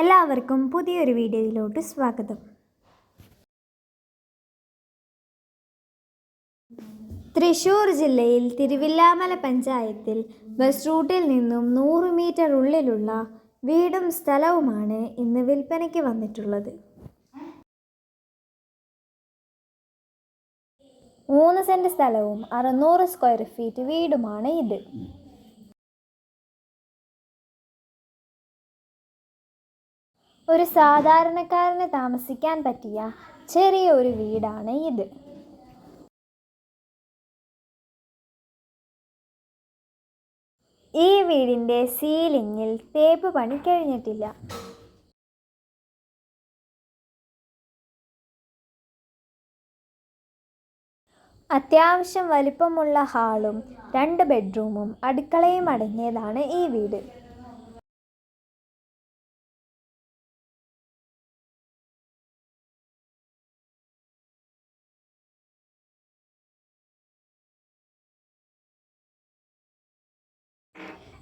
എല്ലാവർക്കും പുതിയൊരു വീഡിയോയിലോട്ട് സ്വാഗതം. തൃശൂർ ജില്ലയിൽ തിരുവില്ലാമല പഞ്ചായത്തിൽ ബസ് റൂട്ടിൽ നിന്നും നൂറ് മീറ്റർ ഉള്ളിലുള്ള വീടും സ്ഥലവുമാണ് ഇന്ന് വിൽപ്പനയ്ക്ക് വന്നിട്ടുള്ളത്. മൂന്ന് സെന്റ് സ്ഥലവും അറുന്നൂറ് സ്ക്വയർ ഫീറ്റ് വീടുമാണ് ഇത്. ഒരു സാധാരണക്കാരന് താമസിക്കാൻ പറ്റിയ ചെറിയ ഒരു വീടാണ് ഇത്. ഈ വീടിന്റെ സീലിങ്ങിൽ തേപ്പ് പണി കഴിഞ്ഞിട്ടില്ല. അത്യാവശ്യം വലിപ്പമുള്ള ഹാളും രണ്ട് ബെഡ്റൂമും അടുക്കളയും അടങ്ങിയതാണ് ഈ വീട്.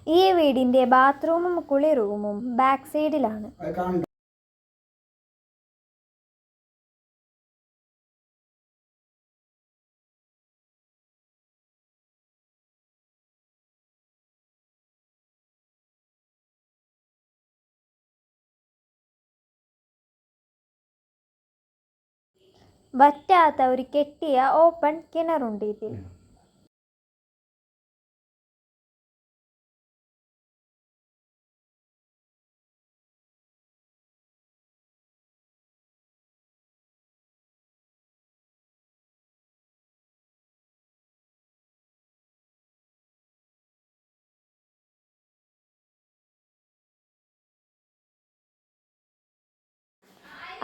ഈ വീടിന്റെ ബാത്റൂമും കുളി റൂമും ബാക്ക് സൈഡിലാണ് വറ്റാത്ത ഒരു കെട്ടിയ ഓപ്പൺ കിണറുണ്ട് ഇതിൽ.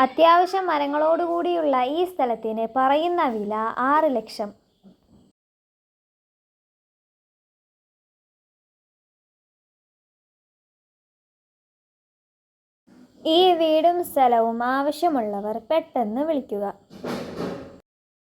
അത്യാവശ്യം മരങ്ങളോടുകൂടിയുള്ള ഈ സ്ഥലത്തിന് പറയുന്ന വില ആറ് ലക്ഷം. ഈ വീടും സ്ഥലവും ആവശ്യമുള്ളവർ പെട്ടെന്ന് വിളിക്കുക.